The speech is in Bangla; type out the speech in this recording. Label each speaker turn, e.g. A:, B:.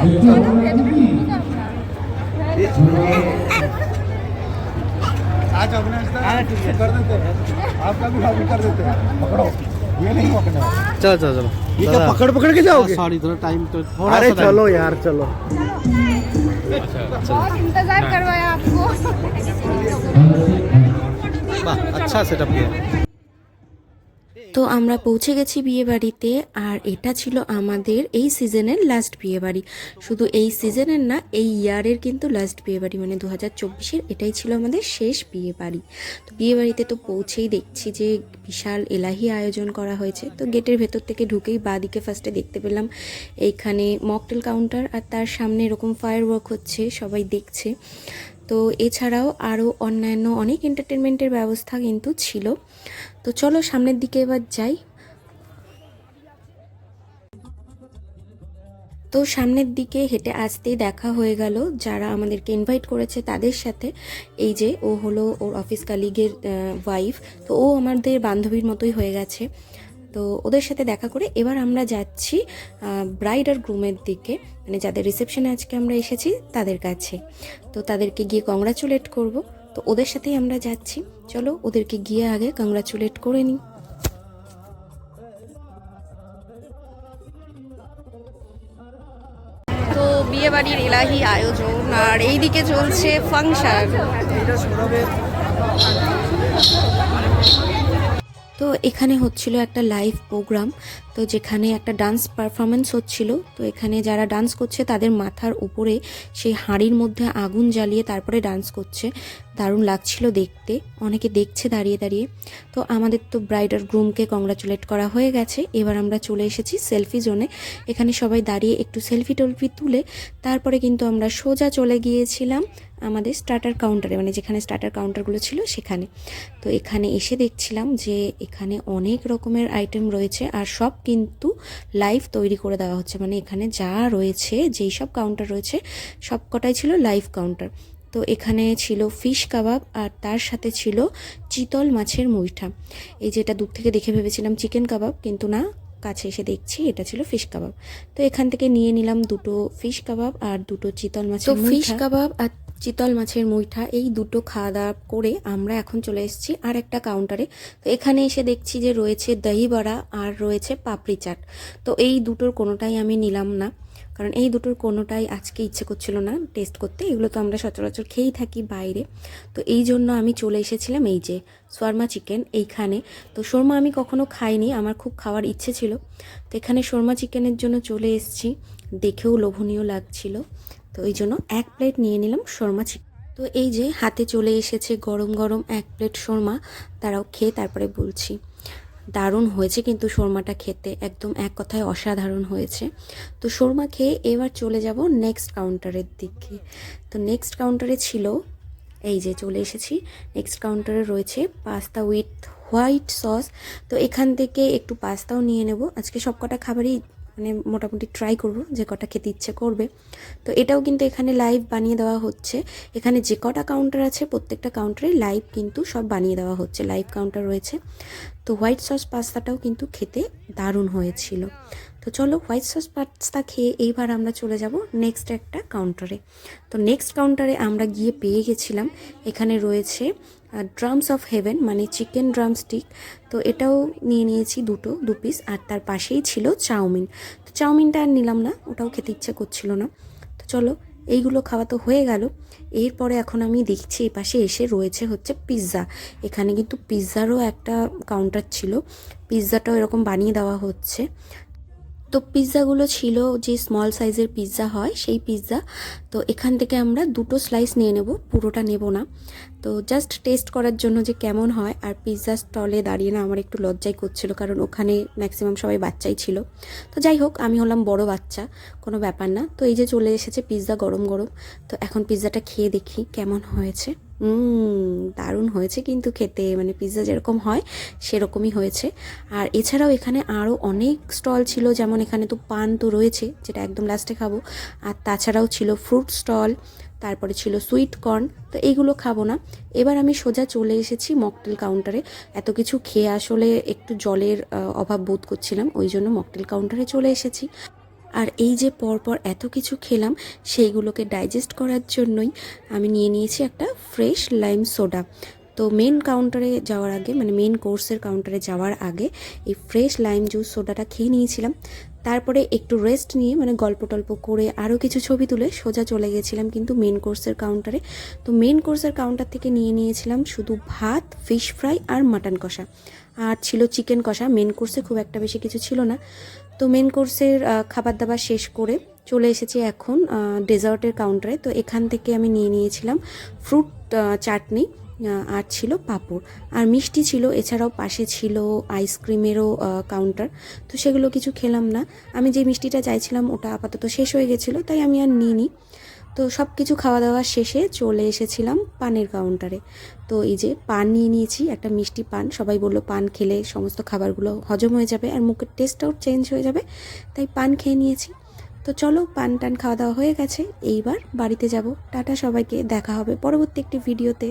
A: आज हाँ, आपका भी कर देते हैं। पकड़ो। ये नहीं
B: चलो चलो चलो।
A: ये क्या पकड़ पकड़ के जाओगे?
B: हाँ, सॉरी थोड़ा टाइम तो थोड़ा
A: अरे चलो यार चलो।
C: अच्छा, इंतज़ार हाँ। करवाया आपको।
B: अच्छा सेटअप किया।
D: তো আমরা পৌঁছে গেছি বিয়ে বাড়িতে, আর এটা ছিল আমাদের এই সিজনের লাস্ট বিয়ে বাড়ি। শুধু এই সিজনের না, এই ইয়ারের কিন্তু লাস্ট বিয়ে বাড়ি মানে দু হাজার চব্বিশের এটাই ছিল আমাদের শেষ বিয়ে বাড়ি। তো বিয়ে বাড়িতে তো পৌঁছেই দেখছি যে বিশাল এলাহি আয়োজন করা হয়েছে। তো গেটের ভেতর থেকে ঢুকেই বাদিকে ফার্স্টে দেখতে পেলাম, এইখানে মকটেল কাউন্টার আর তার সামনে এরকম ফায়ার ওয়ার্ক হচ্ছে, সবাই দেখছে। তো এছাড়াও আরও অন্যান্য অনেক এন্টারটেনমেন্টের ব্যবস্থা কিন্তু ছিল। তো চলো সামনের দিকে এবার যাই। তো সামনের দিকে হেঁটে আসতেই দেখা হয়ে গেল যারা আমাদেরকে ইনভাইট করেছে তাদের সাথে। এই যে ও হলো ওর অফিস কালিগের ওয়াইফ তো ও আমাদের বান্ধবীর মতোই হয়ে গেছে। তো ওদের সাথে দেখা করে এবার আমরা যাচ্ছি ব্রাইড আর গ্রুমের দিকে। মানে যাদের রিসেপশনে আজকে আমরা এসেছি তাদের কাছে। তো তাদেরকে গিয়ে কংগ্রাচুলেট করব। তো ওদের সাথেই আমরা যাচ্ছি। চলো ওদেরকে গিয়ে আগে কংগ্রাচুলেট করে নিই। তো বিয়ে বাড়ির এলাহি আয়োজন আর এইদিকে চলছে ফাংশন তো এখানে হচ্ছিল একটা লাইভ প্রোগ্রাম তো যেখানে একটা ডান্স পারফরমেন্স হচ্ছিল। তো এখানে যারা ডান্স করছে, তাদের মাথার উপরে সেই হাঁড়ির মধ্যে আগুন জ্বালিয়ে তারপরে ডান্স করছে। দারুণ লাগছিল দেখতে। অনেকে দেখছে দাঁড়িয়ে দাঁড়িয়ে। তো আমাদের তো ব্রাইড আর গ্রুমকে কংগ্রাচুলেট করা হয়ে গেছে। এবার আমরা চলে এসেছি সেলফি জোনে এখানে সবাই দাঁড়িয়ে একটু সেলফি টলফি তুলে, তারপরে কিন্তু আমরা সোজা চলে গিয়েছিলাম। আমাদের স্টার্টার কাউন্টারে মানে যেখানে স্টার্টার কাউন্টারগুলো ছিল সেখানে। তো এখানে এসে দেখছিলাম যে এখানে অনেক রকমের আইটেম রয়েছে আর সব কিন্তু লাইভ তৈরি করে দেওয়া হচ্ছে। মানে এখানে যা রয়েছে যেই সব কাউন্টার রয়েছে সব কটাই ছিল লাইভ কাউন্টার তো এখানে ছিল ফিশ কাবাব আর তার সাথে ছিল চিতল মাছের মুইঠা। এই যেটা দূর থেকে দেখে ভেবেছিলাম চিকেন কাবাব কিন্তু না কাছে এসে দেখছি এটা ছিল ফিশ কাবাব তো এখান থেকে নিয়ে নিলাম দুটো ফিশ কাবাব আর দুটো চিতল মাছের ফিশ কাবাব আর চিতল মাছের মুইঠা, এই দুটো খাওয়া দাওয়া করে আমরা এখন চলে এসেছি আর একটা কাউন্টারে তো এখানে এসে দেখছি যে রয়েছে দহি বড়া আর রয়েছে পাপড়ি চাট। তো এই দুটোর কোনোটাই আমি নিলাম না, কারণ এই দুটোর কোনোটাই আজকে ইচ্ছে করছিল না টেস্ট করতে। এগুলো তো আমরা সচরাচর খেয়েই থাকি বাইরে। তো এই জন্য আমি চলে এসেছিলাম এই যে শর্মা চিকেন এইখানে। তো শর্মা আমি কখনো খাইনি, আমার খুব খাওয়ার ইচ্ছে ছিল। তো এখানে শর্মা চিকেনের জন্য চলে এসেছি। দেখেও লোভনীয় লাগছিল। তো এই জন্য এক প্লেট নিয়ে নিলাম শর্মা চিকেন তো এই যে হাতে চলে এসেছে গরম গরম এক প্লেট শর্মা, তারাও খেয়ে তারপরে বলছি। দারুণ হয়েছে কিন্তু শর্মাটা খেতে, একদম এক কথায় অসাধারণ হয়েছে। তো শর্মা খেয়ে এবার চলে যাব নেক্সট কাউন্টারের দিকে। তো নেক্সট কাউন্টারে ছিল, এই যে চলে এসেছি নেক্সট কাউন্টারে রয়েছে পাস্তা উইথ হোয়াইট সস তো এখান থেকে একটু পাস্তাও নিয়ে নেব। আজকে সব কটা খাবারই মানে মোটামুটি ট্রাই করব যে কটা খেতে ইচ্ছে করবে। তো এটাও কিন্তু এখানে লাইভ বানিয়ে দেওয়া হচ্ছে। এখানে যে কটা কাউন্টার আছে প্রত্যেকটা কাউন্টারে লাইভ কিন্তু সব বানিয়ে দেওয়া হচ্ছে। লাইভ কাউন্টার রয়েছে। তো হোয়াইট সস পাস্তাটাও কিন্তু খেতে দারুণ হয়েছিল। তো চলো হোয়াইট সস পাস্তা খেয়ে এইবার আমরা চলে যাব নেক্সট একটা কাউন্টারে তো নেক্সট কাউন্টারে আমরা গিয়ে পেয়ে গেছিলাম, এখানে রয়েছে ড্রামস অফ হেভেন মানে চিকেন ড্রাম স্টিক তো এটাও নিয়ে নিয়েছি দুটো, দু পিস আর তার পাশেই ছিল চাউমিন। তো চাউমিনটা আর নিলাম না, ওটাও খেতে ইচ্ছে করছিল না। তো চলো, এইগুলো খাওয়া তো হয়ে গেল। এরপরে এখন আমি দেখছি এই পাশে এসে রয়েছে হচ্ছে পিৎজা এখানে কিন্তু পিৎজারও একটা কাউন্টার ছিল। পিৎজাটাও এরকম বানিয়ে দেওয়া হচ্ছে। তো পিৎজাগুলো ছিল যে স্মল সাইজের পিৎজা হয়, সেই পিৎজা। তো এখান থেকে আমরা দুটো স্লাইস নিয়ে নেব, পুরোটা নেব না। তো জাস্ট টেস্ট করার জন্য যে কেমন হয়, আর পিৎজা স্টলে দাঁড়িয়ে না আমার একটু লজ্জাই করছিল, কারণ ওখানে ম্যাক্সিমাম সবাই বাচ্চাই ছিল। তো যাই হোক, আমি হলাম বড় বাচ্চা, কোনো ব্যাপার না। তো এই যে চলে এসেছে পিৎজা গরম গরম। তো এখন পিৎজাটা খেয়ে দেখি কেমন হয়েছে। দারুণ হয়েছে কিন্তু খেতে মানে পিৎজা যেরকম হয়, সেরকমই হয়েছে। আর এছাড়াও এখানে আরও অনেক স্টল ছিল, যেমন এখানে তো পান তো রয়েছে, যেটা একদম লাস্টে খাব। আর তাছাড়াও ছিল ফ্রুট স্টল তারপরে ছিল সুইট কর্ন তো এইগুলো খাব না। এবার আমি সোজা চলে এসেছি মকটেল কাউন্টারে এত কিছু খেয়ে আসলে একটু জলের অভাব বোধ করছিলাম, ওই জন্য মকটেল কাউন্টারে চলে এসেছি। আর এই যে পরপর এত কিছু খেলাম, সেইগুলোকে ডাইজেস্ট করার জন্যই আমি নিয়ে নিয়েছি একটা ফ্রেশ লাইম সোডা তো মেন কাউন্টারে যাওয়ার আগে মানে মেন কোর্সের কাউন্টারে যাওয়ার আগে এই ফ্রেশ লাইম জুস সোডাটা খেয়ে নিয়েছিলাম। তারপরে একটু রেস্ট নিয়ে মানে গল্প টল্প করে আরও কিছু ছবি তুলে সোজা চলে গেছিলাম কিন্তু মেন কোর্সের কাউন্টারে তো মেন কোর্সের কাউন্টার থেকে নিয়ে নিয়েছিলাম শুধু ভাত ফিশ ফ্রাই আর মাটন কষা। আর ছিল চিকেন কষা। মেন কোর্সে খুব একটা বেশি কিছু ছিল না। তো মেন কোর্সের খাবার দাবার শেষ করে চলে এসেছি এখন ডেজার্টের কাউন্টারে তো এখান থেকে আমি নিয়ে নিয়েছিলাম ফ্রুট চাটনি। আর ছিল পাঁপড়। আর মিষ্টি ছিল, এছাড়াও পাশে ছিল আইসক্রিমেরও কাউন্টার তো সেগুলো কিছু খেলাম না। আমি যে মিষ্টিটা চাইছিলাম, ওটা আপাতত শেষ হয়ে গেছিল, তাই আমি আর নিইনি। তো সব কিছু খাওয়া দাওয়া শেষে চলে এসেছিলাম পানের কাউন্টারে তো এই যে পান নিয়ে নিয়েছি, একটা মিষ্টি পান। সবাই বলল, পান খেলে সমস্ত খাবারগুলো হজম হয়ে যাবে আর মুখের টেস্টটাও চেঞ্জ হয়ে যাবে। তাই পান খেয়ে নিয়েছি। তো চলো, পান টান খাওয়া দাওয়া হয়ে গেছে। এইবার বাড়িতে যাব। টাটা সবাইকে। দেখা হবে পরবর্তী একটি ভিডিওতে